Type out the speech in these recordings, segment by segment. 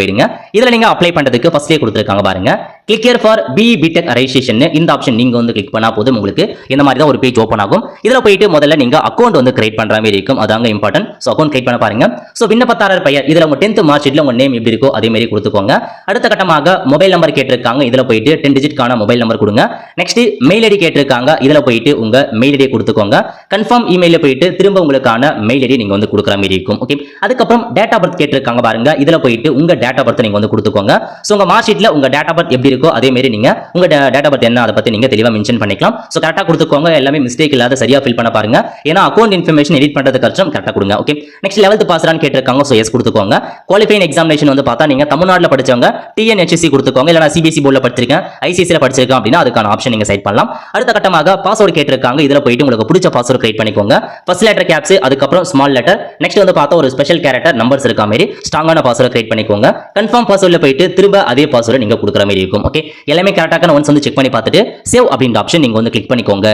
போயிடுங்க இதுல நீங்க அப்ளை பண்றதுக்கு ஃபர்ஸ்ட்லேயே கொடுத்துருக்காங்க பாருங்க. Click here for B BTech registration இந்த ஆப்ஷன் நீங்க வந்து கிளிக் பண்ணா போதும் உங்களுக்கு. இந்த மாதிரி தான் ஒரு பேஜ் ஓப்பன் ஆகும். இதுல போயிட்டு முதல்ல நீங்க அக்கௌண்ட் வந்து கிரியேட் பண்ற மாதிரி இருக்கும். அதாங்க இம்பார்ட்டன்ட் ஸோ அக்கௌண்ட் கிரியேட் பண்ண பாருங்க. ஸோ விண்ணப்பத்தாரர் பெயர் இதுல உங்க டென்த் மார்க் ஷீட்ல உங்க நேம் எப்படி இருக்கோ அதே மாதிரி கொடுத்துக்கோங்க. அடுத்த கட்டமாக மொபைல் நம்பர் கேட்டிருக்காங்க. இதுல போயிட்டு டென் டிஜிட்கான மொபைல் நம்பர் கொடுங்க. நெக்ஸ்ட் மெயில் ஐடி கேட்டிருக்காங்க. இதுல போயிட்டு உங்க மெயில் ஐடியை கொடுத்துக்கோங்க. கன்ஃபார்ம் இமெயில போயிட்டு திரும்ப உங்களுக்கான மெயில் ஐடி நீங்க வந்து கொடுக்குற மாதிரி இருக்கும். ஓகே அதுக்கப்புறம் டேட் ஆஃப் பர்த் கேட்டிருக்காங்க பாருங்க. இதுல போயிட்டு உங்க டேட் ஆஃப் பர்த் நீங்கள் வந்து கொடுத்துக்கோங்க. ஸோ உங்கள் மார்க் ஷீட்ல உங்க டேட் ஆஃப் பர்த் எப்படி இருக்கோ அதே மாதிரி நீங்க உங்க டேட் ஆஃப் பர்த் என்ன அதை பத்தி நீங்க தெளிவாக மென்ஷன் பண்ணிக்கலாம். ஸோ கரெக்டாக கொடுத்துக்கோங்க. எல்லாமே மிஸ்டேக் இல்லாத சரியாக ஃபில் பண்ண பாருங்க. ஏன்னா அக்கௌண்ட் இன்ஃபர்மேஷன் எடிட் பண்ணுறது கஷ்டம் கரெக்டாக கொடுங்க. ஓகே நெக்ஸ்ட் லெவல்த் பாஸ்ரான்னு கேட்டிருக்காங்க. ஸோ எஸ் கொடுத்துக்கோங்க. குவாலிஃபைங் எக்ஸாமினேஷன் வந்து பார்த்தா நீங்கள் தமிழ்நாட்டில் படிச்சவங்க டிஎன்ஹெச்சி கொடுத்துக்கோங்க. இல்லைனா சிபிஎஸ்சி போர்டில் படிச்சிருக்கேன். ஐசிசியில் படிச்சிருக்கேன் அப்படின்னா அதுக்கான ஆப்ஷன் நீங்கள் செட் பண்ணலாம். அடுத்த கட்டமாக பாஸ்வேர்டு கேட்டிருக்காங்க. இதில் போயிட்டு உங்களுக்கு பிடிச்ச பாஸ்வேர்டு கிரியேட் பண்ணிக்கோங்க. ஃபர்ஸ்ட் லெட்டர் கேப்ஸ் அதுக்கப்புறம் ஸ்மால் லெட்டர் நெக்ஸ்ட் வந்து பார்த்தா ஒரு ஸ்பெஷல் கேரக்டர் நம்பர்ஸ் இருக்க மாதிரி ஸ்ட்ராங்கான பாஸ்வேர்டு கிரியேட் பண்ணிக்கோங்க. கன்ஃபார்ம் பாஸ்வேர்டில் போயிட்டு திரும்ப அதே பாஸ்வேர்டு நீங்க கொடுக்குற மாதிரி இருக்கும். ஓகே எல்லாமே கரெக்டாக ஒன்ஸ் வந்து செக் பண்ணி பார்த்துட்டு சேவ் அப்படின்ற ஆப்ஷன் நீங்க வந்து கிளிக் பண்ணிக்கோங்க.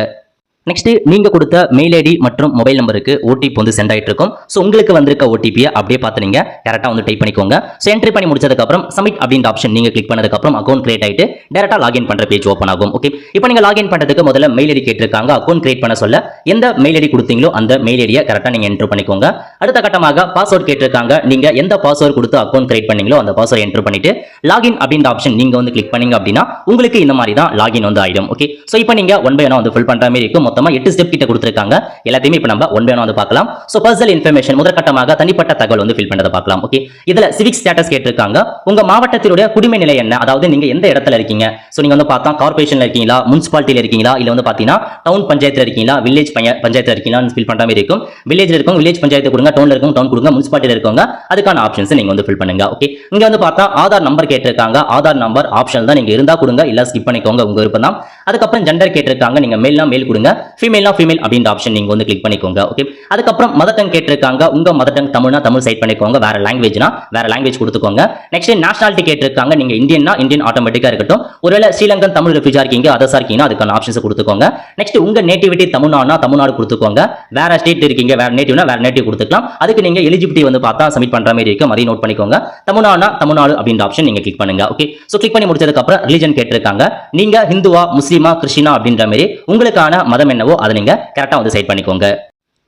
நெக்ஸ்ட் நீங்க கொடுத்த மெயில் ஐடி மற்றும் மொபைல் நம்பருக்கு ஓடிபி வந்து சென்ட் ஆயிட்டு இருக்கும். ஸோ உங்களுக்கு வந்திருக்க ஓடிபியை அப்படியே பார்த்து நீங்க கரெக்டாக வந்து டைப் பண்ணிக்கோங்க. ஸோ என்ட்ரி பண்ணி முடிச்சதுக்கப்புறம் சமிட் சப்மிட் அப்படின்ற ஆப்ஷன் நீங்க கிளிக் பண்ணதுக்கப்புறம் அக்கௌண்ட் கிரியேட் ஆயிட்டு டேரக்டா லாகின் பண்ற பேஜ் ஓப்பன் ஆகும். ஓகே இப்போ நீங்க லாகின் பண்றதுக்கு முதல்ல மெயில் ஐடி கேட்டிருக்காங்க. அக்கௌண்ட் கிரியேட் பண்ண சொல்ல எந்த மெயில் ஐடி கொடுத்தீங்களோ அந்த மெயில் ஐடியை கரெக்டாக நீங்க என்ட்ரு பண்ணிக்கோங்க. அடுத்த கட்டமாக பாஸ்வேர்ட் கேட்டிருக்காங்க. நீங்க எந்த பாஸ்வேர்ட் கொடுத்து அக்கௌண்ட் கிரியேட் பண்ணீங்களோ அந்த பாஸ்வேர்ட் என்ட்ரு பண்ணிட்டு லாகின் அப்படின்ற ஆப்ஷன் நீங்க வந்து கிளிக் பண்ணீங்க அப்படின்னா உங்களுக்கு இந்த மாதிரி தான் லாகின் வந்து ஆயிடும். ஓகே ஸோ இப்போ நீங்க ஒன் பை ஒன் வந்து ஃபில் பண்ற மாதிரி இருக்கும். மொத்தமா எட்டு ஸ்டெப் கிட்ட கொடுத்துருக்காங்க. எல்லாத்தையுமே இப்போ நம்ம ஒன் பை வந்து பார்க்கலாம். ஸோ பர்சனல் இன்ஃபர்மேஷன் முதற்கட்டமாக தனிப்பட்ட தகவல் வந்து ஃபில் பண்ணதை பார்க்கலாம். ஓகே இதுல சிவிக் ஸ்டேட்டஸ் கேட்டிருக்காங்க. உங்க மாவட்டத்தினுடைய குடிமை நிலை என்ன? அதாவது நீங்க எந்த இடத்துல இருக்கீங்க? ஸோ நீங்க வந்து பார்த்தா கார்பரேஷன்ல இருக்கீங்களா? முனிசிபாலிட்டியில இருக்கீங்களா? இல்ல வந்து பாத்தீங்கன்னா டவுன் பஞ்சாயத்துல இருக்கீங்களா? வில்லேஜ் பஞ்சாயத்துல இருக்கீங்களா? ஃபில் பண்ற மாதிரி இருக்கும். வில்லேஜ்ல இருக்கும் வில்லேஜ் பஞ்சாயத்து கொடுங்க. டவுன்ல இருக்கும் டவுன் கொடுங்க. முனிசிபாலிட்டியில இருக்கவங்க அதுக்கான ஆப்ஷன்ஸ் நீங்க வந்து ஃபில் பண்ணுங்க. ஓகே இங்க வந்து பார்த்தா ஆதார் நம்பர் கேட்டிருக்காங்க. ஆதார் நம்பர் ஆப்ஷன் தான் நீங்க இருந்தா கொடுங்க. இல்ல ஸ்கிப் பண்ணிக்கோங்க. உங்க விருப்பம் தான் அதுக்கப்புறம் ஜெண்டர் கேட்டிருக்காங்க. நீங்க மெயில்னா மேல் கொடுங்க. ஃபீமேல்னா ஃபீமேல் அப்படின்ற ஆப்ஷன் நீங்க வந்து கிளிக் பண்ணிக்கோங்க ஓகே அதுக்கப்புறம் மதர் டங் கேட்டிருக்காங்க உங்க மதர் டங் தமிழ்னா தமிழ் சைட் பண்ணிக்கோங்க வேற லாங்குவேஜ்னா வேற லாங்குவேஜ் கொடுத்துக்கோங்க. நெக்ஸ்ட் நேஷனாலிட்டி கேட்டிருக்காங்க நீங்க இந்தியன்னா இந்தியன் ஆட்டோமேட்டிக்கா இருக்கட்டும். ஒருவேளை ஸ்ரீலங்கன் தமிழ் ரெஃப்யூஜா இருக்கீங்க அதர்ஸா இருக்கீங்கன்னா அதுக்கான ஆப்ஷன்ஸ் கொடுத்துக்கோங்க. நெக்ஸ்ட் உங்க நேட்டிவிட்டி தமிழ்நாடுனா தமிழ்நாடு கொடுத்துக்கோங்க. வேற ஸ்டேட் இருக்கீங்க வேற நேட்டிவ்னா வேற நேட்டிவ் கொடுத்துக்கலாம். அதுக்கு நீங்க எலிஜிபிலிட்டி வந்து பார்த்தா சப்மிட் பண்ற மாதிரி இருக்கும் அதையும் நோட் பண்ணிக்கோங்க. தமிழ்நாடுனா தமிழ்நாடு அப்படின்ற ஆப்ஷன் நீங்க கிளிக் பண்ணுங்க ஓகே ஸோ கிளிக் பண்ணி முடிச்சதுக்கு அப்புறம் ரிலிஜன் கேட்டிருக்காங்க. நீங்க ஹிந்துவா முஸ்லீமா கிறிஸ்டினா அப்படின்ற மாதிரி உங்களுக்கான மதம் என்னவோ அதை நீங்க கரெக்டாக வந்து சைட் பண்ணிக்கோங்க.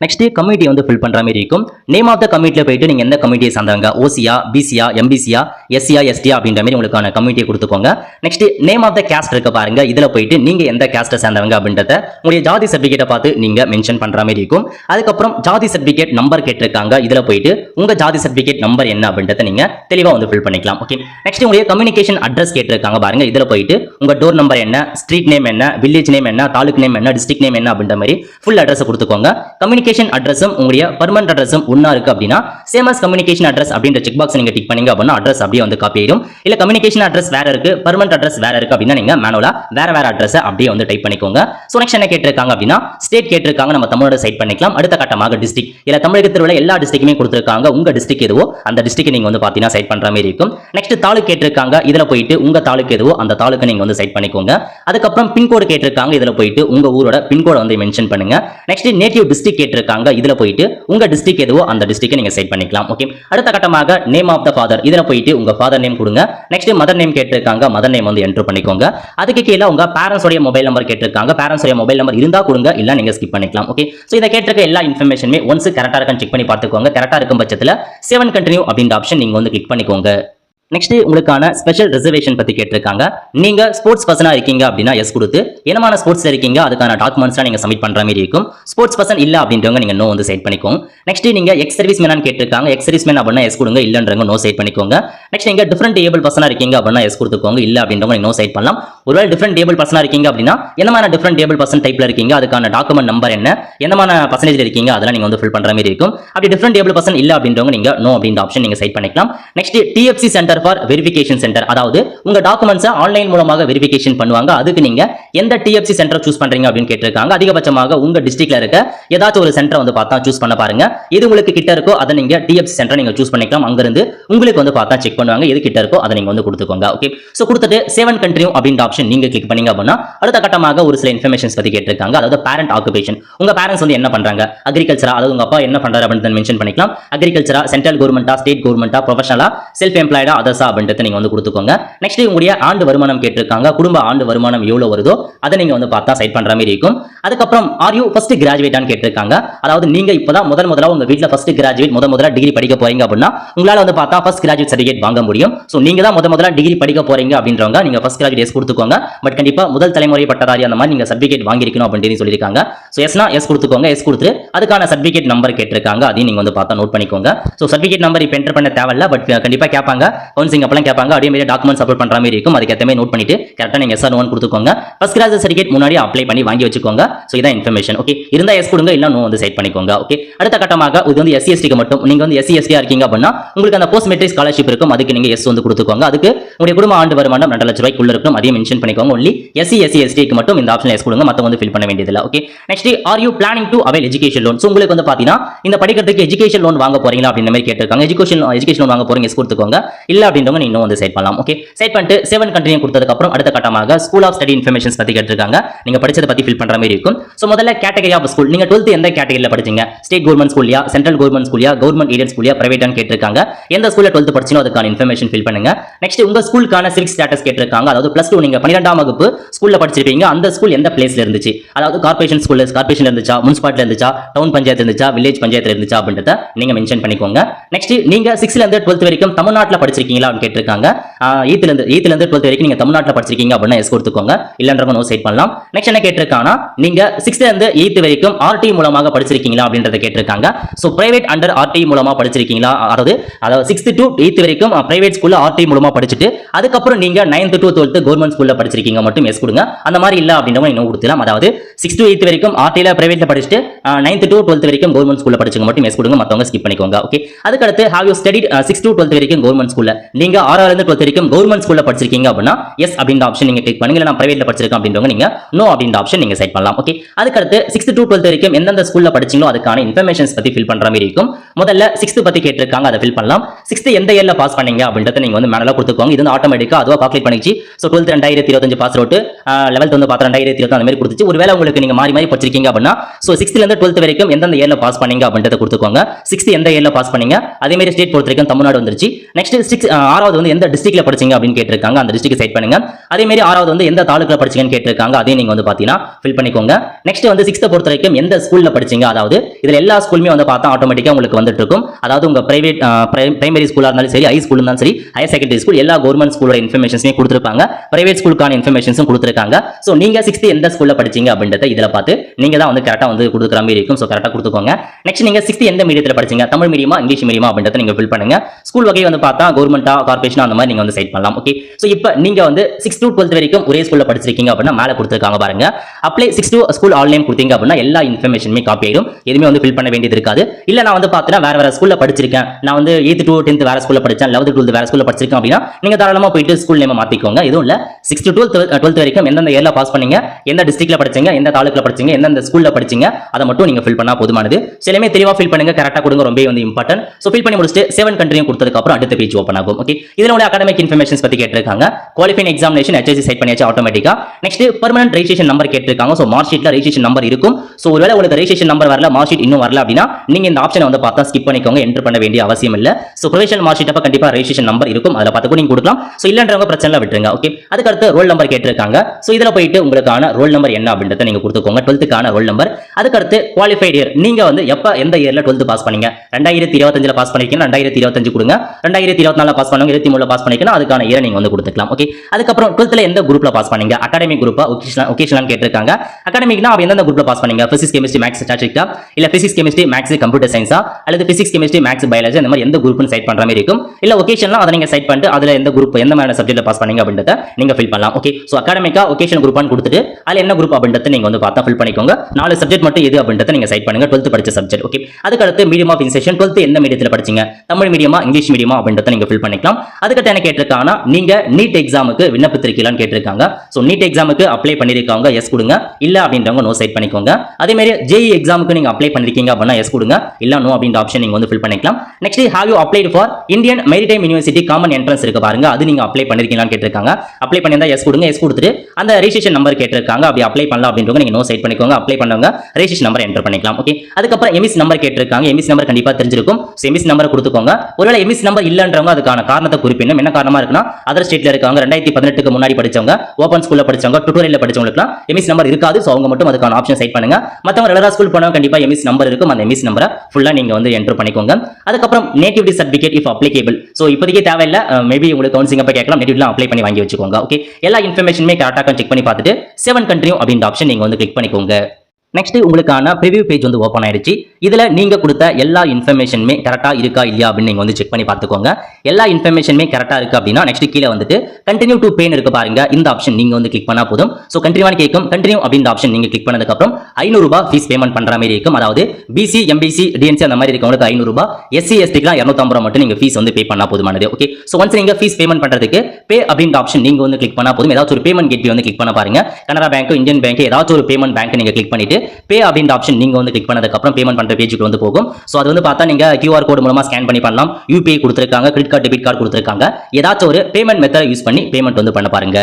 நெக்ஸ்ட் கமிட்டி வந்து ஃபில் பண்ற மாதிரி இருக்கும். நேம் ஆஃப் த கமிட்டியில் போயிட்டு நீங்க எந்த கமிட்டியை சார்ந்தவங்க? ஓசியா பிசியா எம்பிசியா எஸ்சியா எஸ்டியா அப்படின்ற மாதிரி உங்களுக்கான கமிட்டியை கொடுத்துக்கோங்க. Next name of the caste இருக்க பாருங்க. இதுல போயிட்டு நீங்க எந்த கேஸ்ட்டை சேர்ந்தவங்க அப்படின்றத உங்களுடைய ஜாதி சர்டிஃபிகேட்டை பார்த்து நீங்க மென்ஷன் பண்ற மாதிரி இருக்கும். அதுக்கப்புறம் ஜாதி சர்டிஃபிகேட் நம்பர் கேட்டிருக்காங்க. இதுல போயிட்டு உங்க ஜாதி சர்டிஃபிகேட் நம்பர் என்ன அப்படின்றத நீங்க தெளிவா வந்து ஃபில் பண்ணிக்கலாம். ஓகே நெக்ஸ்ட் உங்களுடைய கம்யூனிகேஷன் அட்ரஸ் கேட்டிருக்காங்க பாருங்க. இதுல போயிட்டு உங்க டோர் நம்பர் என்ன ஸ்ட்ரீட் நேம் என்ன வில்லேஜ் நேம் என்ன தாலுக் நேம் என்ன டிஸ்ட்ரிக்ட் நேம் என்ன அப்படின்ற மாதிரி ஃபுல் அட்ரஸ் கொடுத்துக்கோங்க. கம்யூனிகேஷன் கம்யூனிகேஷன் அட்ரஸும் உங்களுடைய பர்மனன்ட் அட்ரஸும் ஒண்ணா இருக்கு அப்படின்னா சேம் அஸ் கம்யூனிகேஷன் அட்ரஸ் அப்படின்ற செக் பாக்ஸ் நீங்க டிக் பண்ணீங்க அப்படின்னா அட்ரஸ் அப்படியே வந்து காப்பி ஆயிடும். இல்ல கம்யூனிகேஷன் அட்ரஸ் வேற இருக்கு பர்மனன்ட் அட்ரஸ் வேற இருக்கு அப்படின்னா நீங்க மேனுவலா வேற வேற அட்ரஸ் அப்படியே வந்து டைப் பண்ணிக்கோங்க. ஸோ நெக்ஸ்ட் என்ன கேட்டிருக்காங்க அப்படின்னா ஸ்டேட் கேட்டிருக்காங்க நம்ம தமிழோட சைட் பண்ணிக்கலாம். அடுத்த கட்டமாக டிஸ்ட்ரிக் இல்ல தமிழகத்தில் உள்ள எல்லா டிஸ்ட்ரிக்ட்டுமே கொடுத்திருக்காங்க. உங்க டிஸ்ட்ரிக் எதுவோ அந்த டிஸ்ட்ரிக்ட் நீங்க வந்து பாத்தீங்கன்னா சைட் பண்ற மாதிரி இருக்கும். நெக்ஸ்ட் தாலுக் கேட்டிருக்காங்க இதுல போயிட்டு உங்க தாலுக்கு எதுவோ அந்த தாலுக்கு நீங்க வந்து சைட் பண்ணிக்கோங்க. அதுக்கப்புறம் பின்கோடு கேட்டிருக்காங்க இதுல போயிட்டு உங்க ஊரோட பின்கோட வந்து மென்ஷன் பண்ணுங்க. நெக்ஸ்ட் நேட்டிவ் டிஸ்ட்ரிக்ட் கேட்டிருக்காங்க இதுல போயிட்டு உங்க டிஸ்ட்ரிக் எதுவோ அந்த டிஸ்ட்ரிக்ட் நீங்க செட் பண்ணிக்கலாம். ஓகே அடுத்த கட்டமாக நேம் ஆஃப் த ஃபாதர் இதுல போயிட்டு உங்க ஃபாதர் நேம் கொடுங்க. நெக்ஸ்ட் மதர் நேம் கேட்டிருக்காங்க. மதர் நேம் வந்து என்டர் பண்ணிக்கோங்க. அதுக்கு கீழே உங்க பேரண்ட்ஸ் மொபைல் நம்பர் கேட்டிருக்காங்க. பேரண்ட்ஸ் உடைய மொபைல் நம்பர் இருந்தா கொடுங்க. இல்ல நீங்க ஸ்கிப் பண்ணிக்கலாம். ஓகே ஸோ இதை கேட்டிருக்க எல்லா இன்ஃபர்மேஷனுமே ஒன்ஸ் கரெக்டா இருக்கான்னு செக் பண்ணி பார்த்துக்கோங்க. கரெக்டாக இருக்கும் பட்சத்தில் செவன் கண்டினியூ அப்படின்ற ஆப்ஷன் நீங்க வந்து கிளிக் பண்ணிக்கோங்க. நெக்ஸ்ட் உங்களுக்கான ஸ்பெஷல் ரிசர்வேஷன் பத்தி கேட்டிருக்காங்க. நீங்க ஸ்போர்ட்ஸ் பர்சனா இருக்கீங்க அப்படின்னா எஸ் கொடுத்து என்னமான ஸ்போர்ட்ஸ் இருக்கீங்க அதுக்கான டாக்குமெண்ட்ஸ் நீங்க சப்மிட் பண்ற மாதிரி இருக்கும். ஸ்போர்ட்ஸ் பர்சன் இல்ல அப்படின்றவங்க நீங்க நோ வந்து சைட் பண்ணிக்கோங்க. நெக்ஸ்ட் நீங்க எக்ஸ் சர்வீஸ் மேனான்னு கேட்டிருக்காங்க. எக்ஸ் சர்வீஸ் மேன் அப்படின்னா எஸ் கொடுங்க. இல்லன்றவங்க நோ சைட் பண்ணிக்கோங்க. நெக்ஸ்ட் நீங்க டிஃபரெண்ட் ஏபிள் பர்சனா இருக்கீங்க அப்படின்னா எஸ் கொடுத்துக்கோங்க. இல்ல அப்படின்றவங்க நோ சைட் பண்ணலாம். ஒருவேளை டிஃபரெண்ட் டேபிள் பர்சனா இருக்கீங்க அப்படின்னா என்னமான டிஃபரெண்ட் டேபிள் பர்சன் டைப்ல இருக்கீங்க. அதுக்கான டாக்குமெண்ட் நம்பர் என்ன? என்னமான பர்சன்டேஜ் இருக்கீங்க அதெல்லாம் நீங்க வந்து ஃபில் பண்ற மாதிரி இருக்கும். அப்படி டிஃபரெண்ட் டேபிள் பர்சன் இல்ல அப்படின்றவங்க நீங்க நோ அப்படின்ற ஆப்ஷன் நீங்க சைட் பண்ணிக்கலாம். Next DFC centre centre for verification centre அதாவது உங்க டாக்குமெண்ட்ஸை ஆன்லைன் மூலமாக வெரிஃபிகேஷன் பண்ணுவாங்க. அதுக்கு நீங்க எந்த டிஎஃப்சி சென்டர் சூஸ் பண்றீங்க அப்படின்னு கேட்டிருக்காங்க. அதிகபட்சமாக உங்க டிஸ்ட்ரிக்ட்ல இருக்க ஏதாச்சும் ஒரு சென்டர் வந்து பார்த்தா சூஸ் பண்ண பாருங்க. எது உங்களுக்கு கிட்ட இருக்கோ அதை நீங்க டிஎஃப்சி சென்டர் நீங்க சூஸ் பண்ணிக்கலாம். அங்கிருந்து உங்களுக்கு வந்து பார்த்தா செக் பண்ணுவாங்க. எது கிட்ட இருக்கோ அதை நீங்க வந்து கொடுத்துக்கோங்க. ஓகே சோ கொடுத்துட்டு செவன் கண்ட்ரியும் அப்படின்ற ஆப்ஷன் நீங்க கிளிக் பண்ணீங்க அப்படின்னா அடுத்த கட்டமாக ஒரு சில இன்ஃபர்மேஷன்ஸ் பத்தி கேட்டிருக்காங்க. அதாவது பேரண்ட் ஆக்குபேஷன் உங்க பேரண்ட்ஸ் வந்து என்ன பண்றாங்க? அக்ரிகல்ச்சரா அதாவது உங்க அப்பா என்ன பண்றாரு அப்படின்னு மென்ஷன் பண்ணிக்கலாம். அக்ரிகல்ச்சரா சென்ட்ரல் கவர்மெண்டா ஸ்டேட் கவர்மெண்டா ப்ரொஃபஷனலா செல்ஃப் எம்ப்ளாய்டா அதர்ஸா அப்படின்றத நீங்க வந்து கொடுத்துக்கோங்க. நெக்ஸ்ட் உங்களுடைய ஆண்டு வருமானம் கேட்டிருக்காங்க. குடும்ப ஆண்டு வருமானம் எவ்வளவு வருதோ அதை நீங்க வந்து பார்த்தா சைட் பண்ற மாதிரி இருக்கும். அதுக்கப்புறம் ஆர் யூ ஃபர்ஸ்ட் கிராஜுவேட்டான்னு கேட்டிருக்காங்க. அதாவது நீங்க இப்பதான் முதல் முதலா உங்க வீட்ல ஃபர்ஸ்ட் கிராஜுவேட் முத முதலா டிகிரி படிக்க போறீங்க அப்படின்னா உங்களால வந்து பார்த்தா ஃபர்ஸ்ட் கிராஜுவேட் சர்டிஃபிகேட் வாங்க முடியும். ஸோ நீங்க தான் முத முதலா டிகிரி படிக்க போறீங்க அப்படின்றவங்க நீங்க ஃபர்ஸ்ட் கிராஜுவேட் எஸ் கொடுத்துக்கோங்க. பட் கண்டிப்பா முதல் தலைமுறை பட்டதாரி அந்த மாதிரி நீங்க சர்டிஃபிகேட் வாங்கியிருக்கணும் அப்படின்னு சொல்லியிருக்காங்க. ஸோ எஸ்னா எஸ் கொடுத்துக்கோங்க எஸ் கொடுத்து அதுக்கான சர்டிஃபிகேட் நம்பர் கேட்டிருக்காங்க. அதையும் நீங்க வந்து பார்த்தா நோட் பண்ணிக்கோங்க. ஸோ சர்டிஃபிகேட் நம்பர் இப்போ என்டர் பண்ண தேவையில்ல பட் கண்டிப்பா கேட்பாங்க. கவுன்சிலிங் அப்பெல்லாம் கேட்பாங்க அதே மாதிரி டாக்குமெண்ட்ஸ் அப்லோட் பண்ற மாதிரி இருக்கும். அதுக்கு மாதிரி நோட் பண்ணிட்டு கரெக்டாக நீங்கள் எஸ்ஆர் ஒன் கொடுத்துக்கோங்க. ஃபஸ்ட் கிளாஸ் சர்டிஃபிகேட் முன்னாடி அப்ளை பண்ணி வாங்கி வச்சுக்கோங்க. ஸோ இதான் இன்ஃபர்மேஷன் ஓகே இருந்தா எஸ் கொடுங்க இல்ல நோ வந்து செட் பண்ணிக்கோங்க ஓகே அடுத்த கட்டமாக இது வந்து எஸ்சி எஸ்டிக்கு மட்டும் நீங்க வந்து எஸ்சி எஸ்டியா இருக்கீங்க அப்படின்னா உங்களுக்கு அந்த போஸ்ட் மெட்ரிக் ஸ்காலர்ஷிப் இருக்கும். அதுக்கு நீங்க எஸ் வந்து கொடுத்துக்கோங்க. அதுக்கு உங்களுடைய குடும்ப ஆண்டு வருமானம் ரெண்டு லட்ச ரூபாய்க்குள்ள இருக்கும் அதையும் மென்ஷன் பண்ணிக்கோங்க ஒன்லி எஸ்சி எஸ்சி எஸ்டிக்கு மட்டும் இந்த ஆப்ஷன் எஸ் கொடுங்க. மற்ற வந்து ஃபில் பண்ண வேண்டியதில்லை okay next are you planning to avail education loan so உங்களுக்கு வந்து பாத்தீங்கன்னா இந்த படிக்கிறதுக்கு எஜுகேஷன் லோன் வாங்க போறீங்களா அப்படின்ற மாதிரி கேட்டிருக்காங்க. எஜுகேஷன் எஜுகேஷன் லோன் வாங்க போறீங்க எஸ் கொடுத்துக்கோங்க. இல்ல அப்படின்றவங்க இன்னும் வந்து செட் பண்ணலாம். ஓகே செட் பண்ணிட்டு செவன் கண்டினியூ கொடுத்ததுக்கு அப்புறம் அடுத்த கட்டமாக ஸ்கூல் ஆஃப் ஸ்டடி இன்ஃபர்மேஷன்ஸ் பத்தி கேட்டிருக்காங்க. நீங்க படிச்சதை பத்தி ஃபில் பண்ற மாதிரி இருக்கும். ஸோ முதல்ல கேட்டகரி ஆஃப் ஸ்கூல் நீங்க டுவெல்த் எந்த கேட்டகரியில் படிச்சீங்க? ஸ்டேட் கவர்மெண்ட் ஸ்கூல்லையா சென்ட்ரல் கவர்மெண்ட் ஸ்கூல்லையா கவர்மெண்ட் எய்டட் ஸ்கூல்லையா பிரைவேட்டான்னு கேட்டிருக்காங்க. எந்த ஸ்கூல்ல டுவெல்த் படிச்சினோ அதுக்கான இன்ஃபர்மேஷன் ஃபில் பண்ணுங்க. நெக்ஸ்ட் உங்க ஸ்கூலுக்கான சிவிக் ஸ்டேட்டஸ் கேட்டிருக்காங்க. அதாவது பிளஸ் டூ நீங்க பன்னிரெண்டாம் வகுப்பு ஸ்கூல்ல படிச்சிருப்பீங்க. அந்த ஸ்கூல் எந்த பிளேஸ்ல இருந்துச்சு? அதாவது கார்பரேஷன் ஸ்கூல்ல கார்பரேஷன்ல இருந்துச்சா? முனிசிபாலிட்டி இருந்துச்சா? டவுன் பஞ்சாயத்து இருந்துச்சா? வில்லேஜ் பஞ்சாயத்து இருந்துச்சா? அப்படின்றத நீங்க மென்ஷன் பண்ணிக்கோங்க. நெக்ஸ்ட் நீங்க சிக்ஸ்ல இருந்து டுவெல்த் வரைக்கும் தமிழ்நாட்டில் படிச்சிருக்கீங்களா அப்படின்னு கேட்டிருக்காங்க. ஈத்துலேருந்து e இருந்து e டுவெல்த் வரைக்கும் நீங்கள் தமிழ்நாட்டில் படிச்சிருக்கீங்க அப்படின்னா எஸ் கொடுத்துக்கோங்க. இல்லைன்றவங்க நோ சைட் பண்ணலாம். நெக்ஸ்ட் என்ன கேட்டிருக்காங்கன்னா நீங்க சிக்ஸ்த்லேருந்து இருந்து e வரைக்கும் ஆர்டி மூலமாக படிச்சிருக்கீங்களா அப்படின்றத கேட்டிருக்காங்க. ஸோ பிரைவேட் அண்டர் ஆர்டி மூலமாக படிச்சிருக்கீங்களா? அதாவது அதாவது சிக்ஸ்த் டு எயித்து வரைக்கும் பிரைவேட் ஸ்கூலில் ஆர்டி மூலமாக படிச்சுட்டு அதுக்கப்புறம் நீங்க நைன்த் டு டுவெல்த்து கவர்மெண்ட் ஸ்கூலில் படிச்சிருக்கீங்க மட்டும் எஸ் கொடுங்க. அந்த மாதிரி இல்லை அப்படின்றவங்க இன்னும் கொடுத்துலாம் அதாவது சிக்ஸ் டு எயித் வரைக்கும் ஆர்டில பிரைவேட்டில் படிச்சுட்டு நைன்த் டு டுவெல்த் வரைக்கும் கவர்மெண்ட் ஸ்கூலில் படிச்சுங்க மட்டும் எஸ் கொடுங்க. மற்றவங்க ஸ்கிப் பண்ணிக்கோங்க. ஓகே அதுக்கடுத்து have you study six to twelfth வரைக்கும் கவர்மெண்ட் ஸ்கூல்ல நீங்க ஆறாவது இருந்து டுவெல்த் வரைக்கும் கவர்மெண்ட் ஸ்கூல்ல படிச்சிருக்கீங்க அப்படின்னா எஸ் அப்படின்ற ஆப்ஷன் நீங்க கிளிக் பண்ணுங்க. நான் பிரைவேட்ல படிச்சிருக்கேன் அப்படின்றவங்க நீங்க நோ அப்படின்ற ஆப்ஷன் நீங்க செட் பண்ணலாம். ஓகே அதுக்கடுத்து சிக்ஸ்த் டு டுவெல்த் வரைக்கும் எந்தெந்த ஸ்கூல்ல படிச்சீங்களோ அதுக்கான இன்ஃபர்மேஷன்ஸ் பத்தி ஃபில் பண்ற மாதிரி இருக்கும். முதல்ல சிக்ஸ்த் பத்தி கேட்டிருக்காங்க அதை ஃபில் பண்ணலாம். சிக்ஸ்த் எந்த இயர்ல பாஸ் பண்ணீங்க அப்படின்றத நீங்க வந்து மேல கொடுத்துக்கோங்க. இது வந்து ஆட்டோமேட்டிக்கா அதுவா கால்குலேட் பண்ணிச்சு ஸோ டுவெல்த் ரெண்டாயிரத்தி இருபத்தஞ்சு பாஸ் அவுட் லெவல்த் வந்து பார்த்தா ரெண்டாயிரத்தி இருபத்தி அந்த மாதிரி கொடுத்துச்சு. ஒருவேளை உங்களுக்கு நீங்க மாறி மாறி படிச்சிருக்கீங்க அப்படின்னா ஸோ சிக்ஸ்த்ல இருந்து டுவெல்த் வரைக்கும் எந்தெந்த இயர்ல பாஸ் பண்ணீங்க அப்படின்றத கொடுத்துக்கோங்க. சிக்ஸ்த் எந்த இயர்ல பாஸ் பண்ணீங்க? அதே மாதிரி ஸ்டேட் பொறுத்த வரைக்கும் தமிழ்நாடு வந்துருச்சு. நெக்ஸ்ட் சிக்ஸ் ஆறாவது வந்து எந்த டிஸ்ட்ரிக்ட்ல படிச்சீங்க அப்படின்னு கேட்டிருக்காங்க. அந்த டிஸ்ட்ரிக்ட் செட் பண்ணுங்க. அதே மாதிரி ஆறாவது வந்து எந்த தாலுக்கில் படிச்சீங்கன்னு கேட்டிருக்காங்க. அதையும் நீங்க வந்து பாத்தீங்கன்னா ஃபில் பண்ணிக்கோங்க. நெக்ஸ்ட் வந்து சிக்ஸ்த் பொறுத்த வரைக்கும் எந்த ஸ்கூல்ல படிச்சீங்க? அதாவது இதுல எல்லா ஸ்கூலுமே வந்து பார்த்தா ஆட்டோமேட்டிக்கா உங்களுக்கு வந்துட்டு இருக்கும். அதாவது உங்க பிரைவேட் பிரைமரி ஸ்கூலா இருந்தாலும் சரி ஹை ஸ்கூல் இருந்தாலும் சரி ஹையர் செகண்டரி ஸ்கூல் எல்லா கவர்மெண்ட் ஸ்கூலோட இன்ஃபர்மேஷன்ஸுமே கொடுத்துருப்பாங்க. பிரைவேட் ஸ்கூலுக்கான இன்ஃபர்மேஷன்ஸும் கொடுத்துருக்காங்க. ஸோ நீங்க சிக்ஸ்த் எந்த ஸ்கூல்ல படிச்சீங்க அப்படின்றத இதில் பார்த்து நீங்க தான் வந்து கரெக்டா வந்து கொடுக்குற மாதிரி இருக்கும். ஸோ கரெக்டா கொடுத்துக்கோங்க. நெக்ஸ்ட் நீங்க சிக்ஸ்த் எந்த மீடியத்தில் படிச்சீங்க? தமிழ் மீடியமா இங்கிலீஷ் மீடியமா அப்படின்றத நீங்க ஃபில் பண்ணுங்க. ஸ்கூல் வகை வந்து பார்த்தா கவர்மெண்ட் கார்பரேஷன் அந்த மாதிரி நீங்க வந்து செட் பண்ணலாம் ஓகே ஸோ இப்போ நீங்க வந்து சிக்ஸ் டு டுவெல்த் வரைக்கும் ஒரே ஸ்கூல்ல படிச்சிருக்கீங்க அப்படின்னா மேல கொடுத்துருக்காங்க பாருங்க. Apply six to school online கொடுத்தீங்க அப்படின்னா எல்லா இன்ஃபர்மேஷனுமே காப்பி ஆயிடும். எதுவுமே வந்து ஃபில் பண்ண வேண்டியது இருக்காது. இல்ல நான் வந்து பார்த்தீங்கன்னா வேற வேற ஸ்கூல்ல படிச்சிருக்கேன். நான் வந்து எய்த் டு டென்த் வேற ஸ்கூல்ல படிச்சேன் லெவன்த் டுவெல்த் வேற ஸ்கூல்ல படிச்சிருக்கேன் அப்படின்னா நீங்க தாராளமா போயிட்டு ஸ்கூல் நேம் மாத்திக்கோங்க. எதுவும் இல்ல. சிக்ஸ் டு டுவெல்த் டுவெல்த் வரைக்கும் எந்தெந்த இயர்ல பாஸ் பண்ணீங்க எந்த டிஸ்ட்ரிக்ட்ல படிச்சீங்க எந்த தாலுக்கில் படிச்சீங்க எந்தெந்த ஸ்கூல்ல படிச்சீங்க அதை மட்டும் நீங்க ஃபில் பண்ணா போதுமானது. சிலமே தெளிவா ஃபில் பண்ணுங்க கரெக்டா கொடுங்க ரொம்ப வந்து இம்பார்ட்டன்ட் ஸோ ஃபில் பண்ணி முடிச்சுட்டு செவன் கண்ட்ரியும் கொடுத்ததுக்கு அப்புறம் அடுத்த பேஜ் ஓப்பன் ஆகும். ஆகும். ஓகே இதனோட அகாடமிக் இன்ஃபர்மேஷன்ஸ் பத்தி கேட்டிருக்காங்க. குவாலிஃபைன் எக்ஸாமினேஷன் HSC சைட் பண்ணியாச்சு ஆட்டோமேட்டிக்கா நெக்ஸ்ட் பெர்மனன்ட் ரெஜிஸ்ட்ரேஷன் நம்பர் கேட்டிருக்காங்க. ஸோ மார்க் ஷீட்ல ரெஜிஸ்ட்ரேஷன் நம்பர் இருக்கும். ஸோ ஒருவேளை உங்களுக்கு ரெஜிஸ்ட்ரேஷன் நம்பர் வரல மார்க் ஷீட் இன்னும் வரல அப்படின்னா நீங்க இந்த ஆப்ஷனை வந்து பார்த்தா ஸ்கிப் பண்ணிக்கோங்க என்டர் பண்ண வேண்டிய அவசியம் இல்லை. ஸோ ப்ரொஃபஷனல் மார்க் ஷீட் அப்போ கண்டிப்பா ரெஜிஸ்ட்ரேஷன் நம்பர் இருக்கும். அதில் பார்த்து நீங்க கொடுக்கலாம். ஸோ இல்லன்றவங்க பிரச்சனை விட்டுருங்க. ஓகே அதுக்கடுத்து ரோல் நம்பர் கேட்டிருக்காங்க. ஸோ இதில் போயிட்டு உங்களுக்கான ரோல் நம்பர் என்ன அப்படின்றத நீங்க கொடுத்துக்கோங்க. டுவெல்த்துக்கான ரோல் நம்பர் அதுக்கடுத்து குவாலிஃபைட் இயர் நீங்க வந்து எப்போ எந்த இயர்ல டுவெல்த் பாஸ் பண்ணீங்க? ரெண்டாயிரத்தி இருபத்தஞ்சில் பாஸ் பண்ணிருக்கீங்க ரெண்டாயிரத்தி இருபத்தஞ்சு கொடுங்க. ரெண்டாயிரத்தி இருபத்தி நாலு பாஸ் பண்ணுவாங்க இருபத்தி மூணுல பாஸ் பண்ணிக்கணும். அதுக்கான இயர் நீங்க வந்து கொடுத்துக்கலாம். ஓகே அதுக்கப்புறம் டுவெல்த்ல எந்த குரூப்ல பாஸ் பண்ணீங்க? அகாடமிக் குரூப்பா ஒகேஷனல் கேட்டிருக்காங்க. அகாடமிக்னா அப்ப எந்தெந்த குரூப்ல பாஸ் பண்ணீங்க? பிசிக்ஸ் கெமிஸ்ட்ரி மேக்ஸ் ஸ்டாட்டிக்கா இல்ல பிசிக்ஸ் கெமிஸ்ட்ரி மேக்ஸ் கம்ப்யூட்டர் சயின்ஸா அல்லது பிசிக்ஸ் கெமிஸ்ட்ரி மேக்ஸ் பயாலஜி அந்த மாதிரி எந்த குரூப்னு சைட் பண்ற மாதிரி இருக்கும்? இல்ல ஒகேஷன்லாம் அதை நீங்க சைட் பண்ணிட்டு அதுல எந்த குரூப் எந்த மாதிரியான சப்ஜெக்ட்ல பாஸ் பண்ணீங்க அப்படின்றத நீங்க ஃபில் பண்ணலாம். ஓகே சோ அகாடமிக்கா ஒகேஷன் குரூப்பான்னு கொடுத்துட்டு அதுல என்ன குரூப் அப்படின்றத நீங்க வந்து பார்த்தா ஃபில் பண்ணிக்கோங்க. நாலு சப்ஜெக்ட் மட்டும் எது அப்படின்றத நீங்க சைட் பண்ணுங்க. டுவெல்த் படிச்ச சப்ஜெக்ட் ஓகே அதுக்கடுத்து மீடியம் ஆஃப் இன்செஷன் டுவெல்த் எந்த மீடியத்தில் படிச்சீங்க? தமிழ் மீடியமா இங்கிலீஷ் மீடியமா அப்படின்றத நீங்க ஃபில் பண்ணிக்கலாம். அதுக்கடுத்து என்ன கேட்டிருக்காங்கன்னா நீங்க நீட் எக்ஸாமுக்கு விண்ணப்பித்திருக்கீங்களான்னு கேட்டிருக்காங்க. ஸோ நீட் எக்ஸாமுக்கு அப்ளை பண்ணிருக்கவங்க எஸ் கொடுங்க. இல்லை அப்படின்றவங்க நோ சைட் பண்ணிக்கோங்க. அதே மாதிரி ஜேஇ எக்ஸாமுக்கு நீங்க அப்ளை பண்ணிருக்கீங்க அப்படின்னா எஸ் கொடுங்க. இல்லை நோ அப்படின்ற ஆப்ஷன் நீங்க வந்து ஃபில் பண்ணிக்கலாம். Next have you applied for Indian maritime university common entrance இருக்கு பாருங்க. அது நீங்க அப்ளை பண்ணிருக்கீங்களான்னு கேட்டிருக்காங்க. அப்ளை பண்ணியிருந்தா எஸ் கொடுங்க. எஸ் கொடுத்துட்டு அந்த ரெஜிஸ்ட்ரேஷன் நம்பர் கேட்டிருக்காங்க. அப்படி அப்ளை பண்ணலாம் அப்படின்றவங்க நீங்க நோ சைட் பண்ணிக்கோங்க. அப்ளை பண்ணவங்க ரெஜிஸ்ட்ரேஷன் நம்பர் என்டர் பண்ணிக்கலாம். ஓகே அதுக்கப்புறம் எமிஸ் நம்பர் கேட்டிருக்காங்க. எமிஸ் நம்பர் கண்டிப்பா தெரிஞ்சிருக்கும். எமிஸ் நம்பர் கொடுத்துக்கோங்க. ஒருவேளை எமிஸ் நம்பர் இல்லைன்றவங்க அதுக்கான காரணத்தை குறிப்பிடணும். என்ன காரணமா இருக்குன்னா அதர் ஸ்டேட்ல இருக்கவங்க ரெண்டாயிரத்தி பதினெட்டுக்கு முன்னாடி படிச்சவங்க ஓப்பன் ஸ்கூல்ல படிச்சவங்க டுட்டோரியல் படிச்சவங்களுக்குலாம் எமிஸ் நம்பர் இருக்காது. ஸோ அவங்க மட்டும் அதுக்கான ஆப்ஷன் சைட் பண்ணுங்க. மற்றவங்க ரெகுலரா ஸ்கூல் போனவங்க கண்டிப்பா எமிஸ் நம்பர் இருக்கும். அந்த எமிஸ் நம்பரை ஃபுல்லா நீங்க வந்து என்டர் பண்ணிக்கோங்க. அதுக்கப்புறம் nativity certificate if applicable so இப்போதைக்கு தேவையில்லை. Uh, மேபி உங்களுக்கு கவுன்சிலிங் அப்போ கேட்கலாம். நேட்டிவ்லாம் அப்ளை பண்ணி வாங்கி வச்சுக்கோங்க. ஓகே எல்லா இன்ஃபர்மேஷனுமே கரெக்டாக செக் பண்ணி பார்த்துட்டு செவன் கண்ட்ரியும் அப்படின்ற ஆப்ஷன் நீங்க வந்து கிளிக் பண்ணிக்கோங்க. நெக்ஸ்ட் உங்களுக்கான ப்ரிவியூ பேஜ் வந்து ஓப்பன் ஆயிடுச்சு. இதுல நீங்க கொடுத்த எல்லா இன்ஃபர்மேஷனுமே கரெக்டா இருக்கா இல்லையா அப்படின்னு நீங்க வந்து செக் பண்ணி பார்த்துக்கோங்க. எல்லா இன்ஃபர்மேஷனுமே கரெக்டா இருக்கு அப்படின்னா நெக்ஸ்ட் கீழே வந்துட்டு கண்டினியூ டு பேன் இருக்கு பாருங்க. இந்த ஆப்ஷன் நீங்க வந்து கிளிக் பண்ணா போதும். ஸோ கண்டினியூவான கேட்கும். கண்டினியூ அப்படின்ற ஆப்ஷன் நீங்க கிளிக் பண்ணதுக்கு அப்புறம் ஐநூறு ரூபாய் ஃபீஸ் பேமெண்ட் பண்ற மாதிரி இருக்கும். அதாவது பிசி எம்பிசி டிஎன்சி அந்த மாதிரி இருக்கவங்களுக்கு ஐநூறு ரூபாய் எஸ்சி எஸ்டிக்குலாம் இரநூத்தம்பது ரூபா மட்டும் நீங்க ஃபீஸ் வந்து பே பண்ணா போதுமானது. ஓகே ஸோ ஒன்ஸ் நீங்க ஃபீஸ் பேமெண்ட் பண்றதுக்கு பே அப்படின்ற ஆப்ஷன் நீங்க வந்து கிளிக் பண்ணா போதும். ஏதாச்சும் ஒரு பேமெண்ட் கேட்வே வந்து கிளிக் பண்ண பாருங்க. கனரா பேங்க் இந்தியன் பேங்க் ஏதாச்சும் ஒரு பேமெண்ட் பேங்க் நீங்க கிளிக் பண்ணிட்டு பே அப்படின்ற ஆப்ஷன் நீங்க வந்து கிளிக் பண்ணதுக்கு அப்புறம் பேமெண்ட் பண்ற பேஜுக்கு வந்து போகும். ஸோ அது வந்து பார்த்தா நீங்க கியூஆர் கோடு மூலமா ஸ்கேன் பண்ணி பண்ணலாம். யூபிஐ கொடுத்துருக்காங்க கிரெடிட் கார்டு டெபிட் கார்டு கொடுத்துருக்காங்க. ஏதாச்சும் ஒரு பேமெண்ட் மெத்தட் யூஸ் பண்ணி பேமெண்ட் வந்து பண்ண பாருங்க.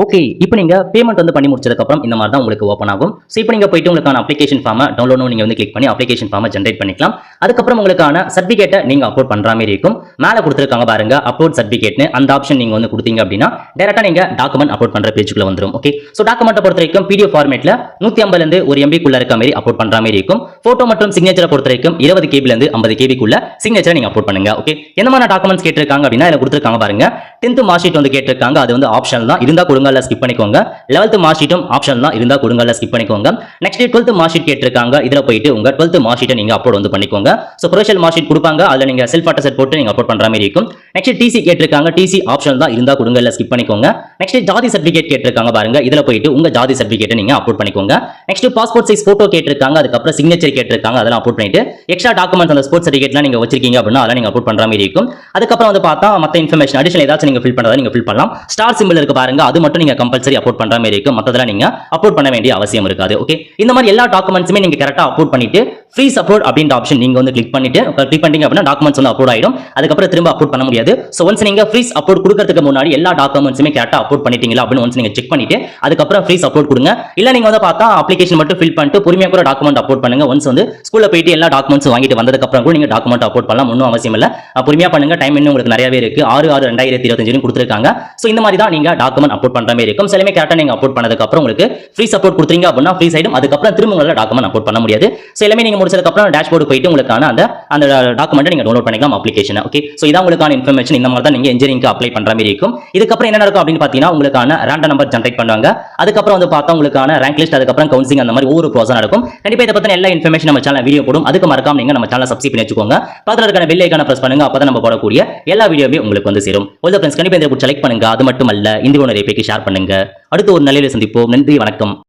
ஓகே இப்போ நீங்க பேமெண்ட் வந்து பண்ணி முடிச்சதுக்கப்புறம் இந்த மாதிரி தான் உங்களுக்கு ஓப்பன் ஆகும். ஸோ இப்போ நீங்க போயிட்டு உங்களுக்கான அப்ளிகேஷன் ஃபார்மை டவுன்லோட் நீங்க வந்து கிளிக் பண்ணி அப்ளிகேஷன் ஃபார்மை ஜென்ரேட் பண்ணிக்கலாம். அதுக்கப்புறம் உங்களுக்கான சர்டிஃபிகேட்டை நீங்க அப்லோட் பண்ற மாதிரி இருக்கும். மேலே கொடுத்துருக்காங்க பாருங்க அப்லோட் சர்டிஃபிகேட்னு அந்த ஆப்ஷன் நீங்க வந்து கொடுத்தீங்க அப்படின்னா டேரக்டா நீங்க டாக்குமெண்ட் அப்லோட் பண்ற பேஜுக்குள்ள வந்துரும். ஓகே ஸோ டாக்குமெண்ட்டை பொறுத்த வரைக்கும் பிடிஎஃப் ஃபார்மேட்டில் நூத்தி ஐம்பதுலேருந்து ஒரு எம்பிக்குள்ள இருக்க மாதிரி அப்லோட் பண்ற மாதிரி இருக்கும். போட்டோ மற்றும் சிக்னேச்சரை பொறுத்த வரைக்கும் இருபது கேபிலேருந்து ஐம்பது கேபிக்குள்ள சிக்னேச்சரை நீங்க அப்லோட் பண்ணுங்க. ஓகே என்னமான மாதிரி டாக்குமெண்ட்ஸ் கேட்டிருக்காங்க அப்படின்னா இதில் கொடுத்துருக்காங்க பாருங்க. டென்த் மார்க் ஷீட் வந்து கேட்டிருக்காங்க. அது வந்து ஆப்ஷன் தான். இருந்தா கொடுங்க. இல்ல ஸ்கிப் பண்ணிக்கோங்க. லெவல்த் மார்க் ஷீட்டும் ஆப்ஷன் தான் இருந்தா கொடுங்க ஸ்கிப் பண்ணிக்கோங்க. நெக்ஸ்ட் டுவெல்த் மார்க் ஷீட் கேட்டிருக்காங்க. இதுல போயிட்டு உங்க டுவெல்த் மார்க் ஷீட்டை நீங்க அப்லோட் வந்து பண்ணிக்கோங்க. ஸோ ப்ரொஃபஷனல் மார்க் ஷீட் கொடுப்பாங்க. அதுல நீங்கள் செல்ஃப் அட்டஸ்ட் போட்டு நீங்கள் அப்லோட் பண்ற மாதிரி இருக்கும். நெக்ஸ்ட் டிசி கேட்டிருக்காங்க. டிசி ஆப்ஷன் தான் இருந்தா கொடுங்க ஸ்கிப் பண்ணிக்கோங்க. நெக்ஸ்ட் ஜாதி சர்டிஃபிகேட் கேட்டிருக்காங்க பாருங்க. இதுல போயிட்டு உங்க ஜாதி சர்டிஃபிகேட்டை நீங்கள் அப்லோட் பண்ணிக்கோங்க. நெக்ஸ்ட் பாஸ்போர்ட் சைஸ் போட்டோ கேட்டிருக்காங்க. அதுக்கப்புறம் சிக்னேச்சர் கேட்டிருக்காங்க. அதெல்லாம் அப்லோட் பண்ணிட்டு எக்ஸ்ட்ரா டாக்குமெண்ட்ஸ் அந்த ஸ்போர்ட்ஸ் சர்டிஃபிகேட்லாம் நீங்க வச்சிருக்கீங்க அப்படின்னா அதெல்லாம் நீங்க அப்லோட் பண்ற மாதிரி இருக்கும். அதுக்கப்புறம் வந்து பார்த்தா மத்த இன்ஃபர்மேஷன் அடிஷனல் ஏதாச்சும் நீங்க ஃபில் பண்ணுறதா நீங்க ஃபில் பண்ணலாம். ஸ்டார் சிம்பிள் இருக்கு பாருங்க. அது மட்டும் நீங்க கம்பல்சரி அப்லோட் பண்ற மாதிரி இருக்கும் மத்ததெல்லாம் நீங்க அப்லோட் பண்ண வேண்டிய அவசியம் இருக்காது. ஓகே இந்த மாதிரி எல்லா டாக்குமெண்ட்ஸுமே நீங்க கரெக்டா அப்லோட் பண்ணிட்டு ஃப்ரீஸ் அப்லோட் அப்படின்ற ஆப்ஷன் நீங்க வந்து கிளிக் பண்ணிட்டு கிளிக் பண்ணீங்க அப்படின்னா டாக்குமெண்ட்ஸ் வந்து அப்லோட் ஆயிடும். அதுக்கப்புறம் திரும்ப அப்லோட் பண்ண முடியாது. ஸோ ஒன்ஸ் நீங்க ஃப்ரீஸ் அப்லோட் கொடுக்கறதுக்கு முன்னாடி எல்லா டாக்குமெண்ட்ஸுமே கரெக்டா அப்லோட் பண்ணிட்டீங்களா அப்படின்னு ஒன்ஸ் நீங்க செக் பண்ணிட்டு அதுக்கப்புறம் ஃப்ரீஸ் அப்லோட் கொடுங்க. இல்ல நீங்க வந்து பார்த்தா அப்ளிகேஷன் மட்டும் ஃபில் பண்ணிட்டு பொறுமையாக கூட டாக்குமெண்ட் அப்லோட் பண்ணுங்க. ஒன்ஸ் வந்து ஸ்கூல்ல போயிட்டு எல்லா டாக்குமெண்ட்ஸ் வாங்கிட்டு வந்ததுக்கப்புறம் கூட நீங்க டாக்குமெண்ட் அப்லோட் பண்ணலாம். ஒன்றும் அவசியம் இல்ல. பொறுமையாக பொறுமையா பண்ணுங்க. டைம் இன்னும் உங்களுக்கு நிறையவே இருக்கு. ஆறு ஆறு ரெண்டாயிரத்தி இருபத்தஞ்சு கொடுத்துருக்காங்க. ஸோ இந்த மாதிரி தான் நீங்க டாக்குமெண்ட் அப்லோட் பண்ற மாதிரி இருக்கும். சிலமே கரெக்டாக நீங்க அப்லோட் பண்ணதுக்கு அப்புறம் உங்களுக்கு ஃப்ரீ சப்போர்ட் கொடுத்தீங்க அப்படின்னா ஃப்ரீ சைடும் அதுக்கப்புறம் திரும்ப உங்களால் டாக்குமெண்ட் அப்லோட் பண்ண முடியாது. ஸோ எல்லாமே நீங்க முடிச்சதுக்கப்புறம் டேஷ்போர்டு போயிட்டு உங்களுக்கான அந்த அந்த டாக்குமெண்ட்டை நீங்க டவுன்லோட் பண்ணிக்கலாம் அப்ளிகேஷன் ஓகே ஸோ இதான் உங்களுக்கான இன்ஃபர்மேஷன் இந்த மாதிரி தான் நீங்க இன்ஜினியரிங் அப்ளை பண்ற மாதிரி இருக்கும். இதுக்கப்புறம் என்ன நடக்கும் அப்படின்னு பார்த்தீங்கன்னா உங்களுக்கான ரேண்டம் நம்பர் ஜென்ரேட் பண்ணுவாங்க. அதுக்கப்புறம் வந்து பார்த்தா உங்களுக்கான ரேங்க் லிஸ்ட் அதுக்கப்புறம் கவுன்சிலிங் அந்த மாதிரி ஒவ்வொரு ப்ரோசஸ் நடக்கும். கண்டிப்பா இதை பத்தின எல்லா இன்ஃபர்மேஷன் நம்ம சேனல் வீடியோ போடும். அதுக்கு மறக்காம நீங்க நம்ம சேனல் சப்ஸ்கிரைப் பண்ணி வச்சுக்கோங்க. பக்கத்துல இருக்கிற பெல் ஐக்கான பிரஸ் பண்ணுங்க. அப்பதான் நம்ம போடக்கூடிய எல்லா வீடியோவே உங்களுக்கு வந்து சேரும். ஒரு ஃப்ரெண்ட்ஸ் கண்டிப்பா இந்த செலக்ட் பண்ணுங்க. அது மட்டும் அல்ல இந்த நிறைய பேருக்கு ஷேர் பண்ணுங்க. அடுத்து ஒரு நல்ல சந்திப்போம். நன்றி வணக்கம்.